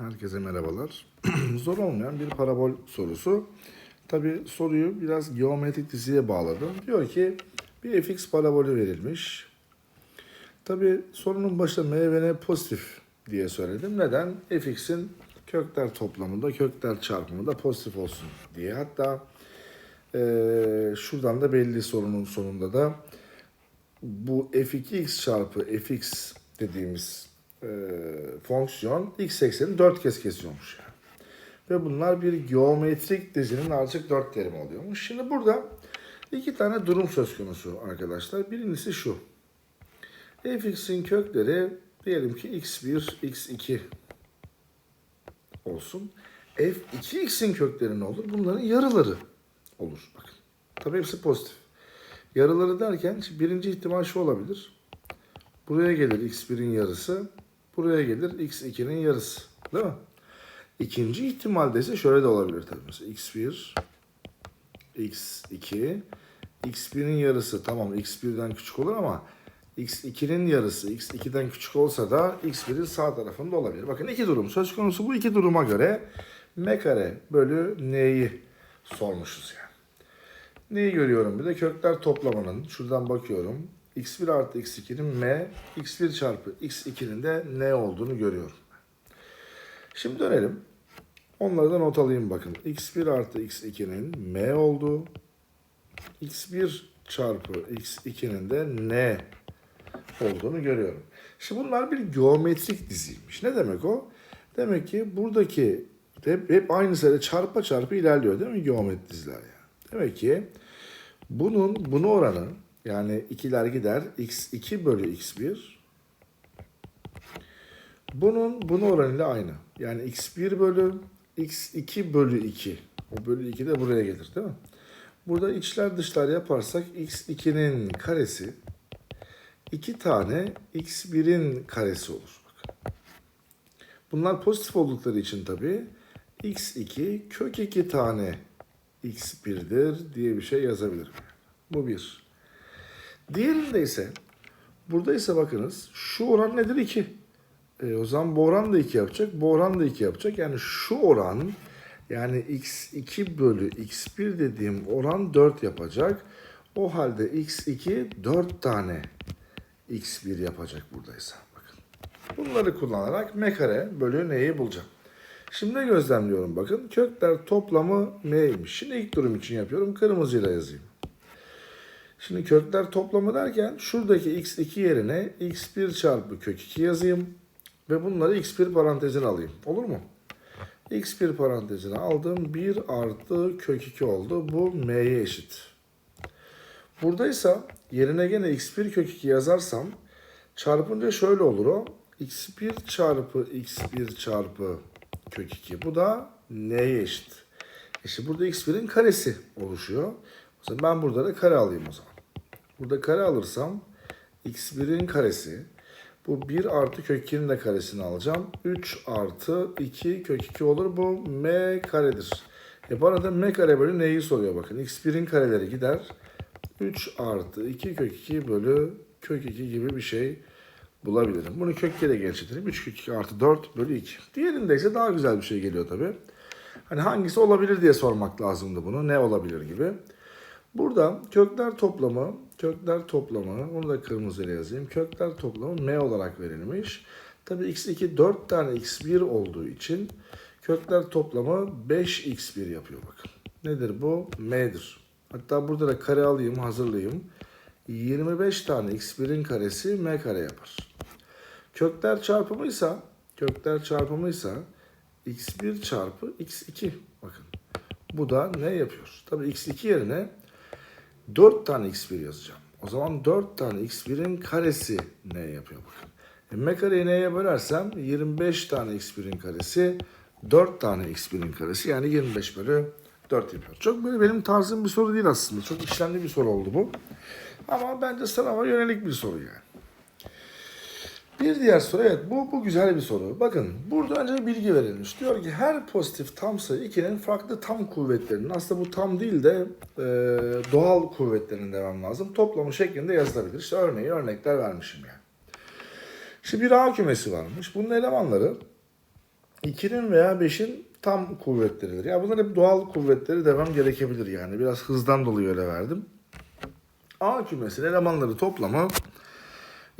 Herkese merhabalar. Zor olmayan bir parabol sorusu. Tabi soruyu biraz geometrik diziye bağladım. Diyor ki bir fx parabolü verilmiş. Tabi sorunun başında m ve n pozitif diye söyledim. Neden? fx'in kökler toplamında kökler çarpımında pozitif olsun diye. Hatta eee, şuradan da belli sorunun sonunda da bu f2x çarpı fx dediğimiz e, fonksiyon x eksenini 4 kez kesiyormuş yani. Ve bunlar bir geometrik dizinin artık 4 terimi oluyormuş. Şimdi burada iki tane durum söz konusu arkadaşlar. Birincisi şu. fx'in kökleri diyelim ki x1, x2 olsun. f2x'in kökleri ne olur? Bunların yarıları olur. Bakın. Tabii hepsi pozitif. Yarıları derken birinci ihtimal şu olabilir. Buraya gelir x1'in yarısı. Buraya gelir x2'nin yarısı. Değil mi? İkinci ihtimalde ise şöyle de olabilir tabii. Mesela x1, x2, x1'in yarısı tamam x1'den küçük olur ama x2'nin yarısı x2'den küçük olsa da x1'in sağ tarafında olabilir. Bakın iki durum söz konusu. Bu iki duruma göre m kare bölü n'yi sormuşuz yani. Neyi görüyorum bir de kökler toplamının şuradan bakıyorum. X1 artı x2'nin m, x1 çarpı x2'nin de n olduğunu görüyorum. Şimdi dönelim. Onları da not alayım bakın. x1 artı x2'nin m olduğu, x1 çarpı x2'nin de n olduğunu görüyorum. Şimdi bunlar bir geometrik diziymiş. Ne demek o? Demek ki buradaki hep, hep aynı sayıda çarpa çarpı ilerliyor değil mi geometrik diziler yani? Demek ki bunun bunu oranı yani ikiler gider x2 bölü x1 bunun bunu oranıyla aynı. Yani x1 bölü x2 bölü 2. O bölü 2 de buraya gelir değil mi? Burada içler dışlar yaparsak x2'nin karesi 2 tane x1'in karesi olur. Bunlar pozitif oldukları için tabii x2 kök 2 tane x1'dir diye bir şey yazabilirim. Bu bir. Diğerinde ise burada ise bakınız şu oran nedir? 2. E, o zaman bu oran da 2 yapacak. Bu oran da 2 yapacak. Yani şu oran yani x2 bölü x1 dediğim oran 4 yapacak. O halde x2 4 tane x1 yapacak buradaysa. Bakın. Bunları kullanarak m kare bölü n'yi bulacağım. Şimdi gözlemliyorum bakın. Kökler toplamı m'ymiş. Şimdi ilk durum için yapıyorum. Kırmızıyla yazayım. Şimdi kökler toplamı derken şuradaki x2 yerine x1 çarpı kök 2 yazayım. Ve bunları x1 parantezine alayım. Olur mu? x1 parantezine aldım. 1 artı kök 2 oldu. Bu m'ye eşit. Buradaysa yerine gene x1 kök 2 yazarsam çarpınca şöyle olur o. x1 çarpı x1 çarpı kök 2. Bu da n'ye eşit. İşte burada x1'in karesi oluşuyor. O zaman ben burada da kare alayım o zaman. Burada kare alırsam x1'in karesi. Bu 1 artı kök 2'nin de karesini alacağım. 3 artı 2 kök 2 olur. Bu m karedir. E bana da m kare bölü n'yi soruyor bakın. x1'in kareleri gider. 3 artı 2 kök 2 bölü kök 2 gibi bir şey bulabilirim. Bunu kök 2'ye de genişletirim. 3 kök 2 artı 4 bölü 2. Diğerinde ise daha güzel bir şey geliyor tabii. Hani hangisi olabilir diye sormak lazımdı bunu. Ne olabilir gibi. Burada kökler toplamı, kökler toplamı, onu da kırmızıyla yazayım. Kökler toplamı m olarak verilmiş. Tabii x2 4 tane x1 olduğu için kökler toplamı 5x1 yapıyor bakın. Nedir bu? m'dir. Hatta burada da kare alayım, hazırlayayım. 25 tane x1'in karesi m kare yapar. Kökler çarpımıysa, kökler çarpımıysa x1 çarpı x2 bakın. Bu da ne yapıyor? Tabii x2 yerine 4 tane x1 yazacağım. O zaman 4 tane x1'in karesi ne yapıyor bakın. E, m kareyi neye bölersem 25 tane x1'in karesi 4 tane x1'in karesi yani 25 bölü 4 yapıyor. Çok böyle benim tarzım bir soru değil aslında. Çok işlemli bir soru oldu bu. Ama bence sınava yönelik bir soru yani. Bir diğer soru evet bu, bu güzel bir soru. Bakın burada önce bir bilgi verilmiş. Diyor ki her pozitif tam sayı 2'nin farklı tam kuvvetlerinin aslında bu tam değil de e, doğal kuvvetlerinin demem lazım. Toplamı şeklinde yazılabilir. İşte örneği örnekler vermişim yani. Şimdi bir A kümesi varmış. Bunun elemanları 2'nin veya 5'in tam kuvvetleridir. Ya bunlar hep doğal kuvvetleri demem gerekebilir yani. Biraz hızdan dolayı öyle verdim. A kümesinin elemanları toplamı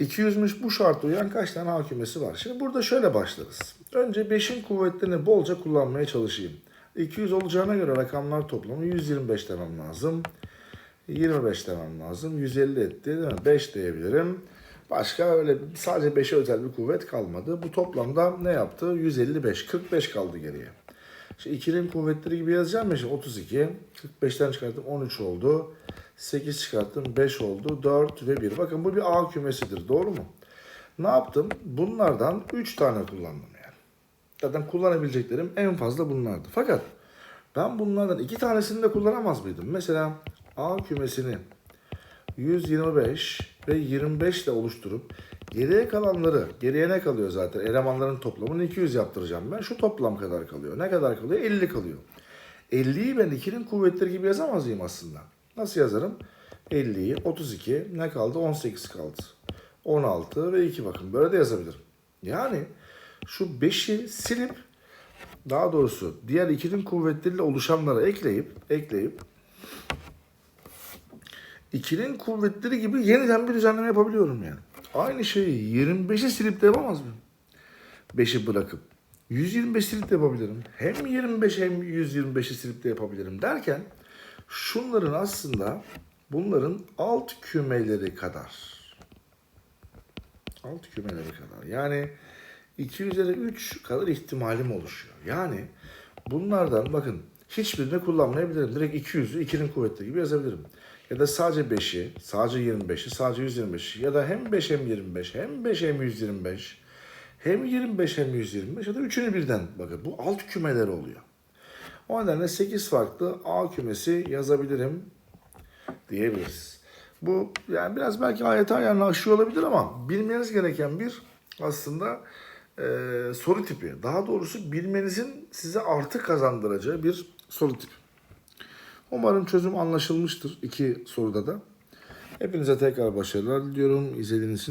200'müş bu şarta uyan kaç tane A kümesi var? Şimdi burada şöyle başlarız. Önce 5'in kuvvetlerini bolca kullanmaya çalışayım. 200 olacağına göre rakamlar toplamı 125 demem lazım. 25 demem lazım. 150 etti değil mi? 5 diyebilirim. Başka öyle sadece 5'e özel bir kuvvet kalmadı. Bu toplamda ne yaptı? 155. 45 kaldı geriye. İşte 2'nin kuvvetleri gibi yazacağım ya şimdi 32. 45'ten çıkarttım 13 oldu. 8 çıkarttım 5 oldu. 4 ve 1. Bakın bu bir A kümesidir. Doğru mu? Ne yaptım? Bunlardan 3 tane kullandım yani. Zaten kullanabileceklerim en fazla bunlardı. Fakat ben bunlardan iki tanesini de kullanamaz mıydım? Mesela A kümesini 125 ve 25 ile oluşturup geriye kalanları, geriye ne kalıyor zaten? Elemanların toplamını 200 yaptıracağım ben. Şu toplam kadar kalıyor. Ne kadar kalıyor? 50 kalıyor. 50'yi ben 2'nin kuvvetleri gibi yazamaz mıyım aslında? Nasıl yazarım? 50'yi 32 ne kaldı? 18 kaldı. 16 ve 2 bakın böyle de yazabilirim. Yani şu 5'i silip daha doğrusu diğer 2'nin kuvvetleriyle oluşanları ekleyip ekleyip 2'nin kuvvetleri gibi yeniden bir düzenleme yapabiliyorum yani. Aynı şeyi 25'i silip de yapamaz mıyım? 5'i bırakıp 125 silip de yapabilirim. Hem 25 hem 125'i silip de yapabilirim derken şunların aslında bunların alt kümeleri kadar. Alt kümeleri kadar. Yani 2 üzeri 3 kadar ihtimalim oluşuyor. Yani bunlardan bakın hiçbirini kullanmayabilirim. Direkt 200'ü 2'nin kuvvetleri gibi yazabilirim. Ya da sadece 5'i, sadece 25'i, sadece 125'i ya da hem 5 hem 25, hem 5 hem 125, hem 25 hem 125 ya da üçünü birden bakın bu alt kümeler oluyor. O nedenle 8 farklı A kümesi yazabilirim diyebiliriz. Bu yani biraz belki ayet ayarını aşıyor olabilir ama bilmeniz gereken bir aslında e, soru tipi. Daha doğrusu bilmenizin size artı kazandıracağı bir soru tipi. Umarım çözüm anlaşılmıştır iki soruda da. Hepinize tekrar başarılar diliyorum. İzlediğiniz için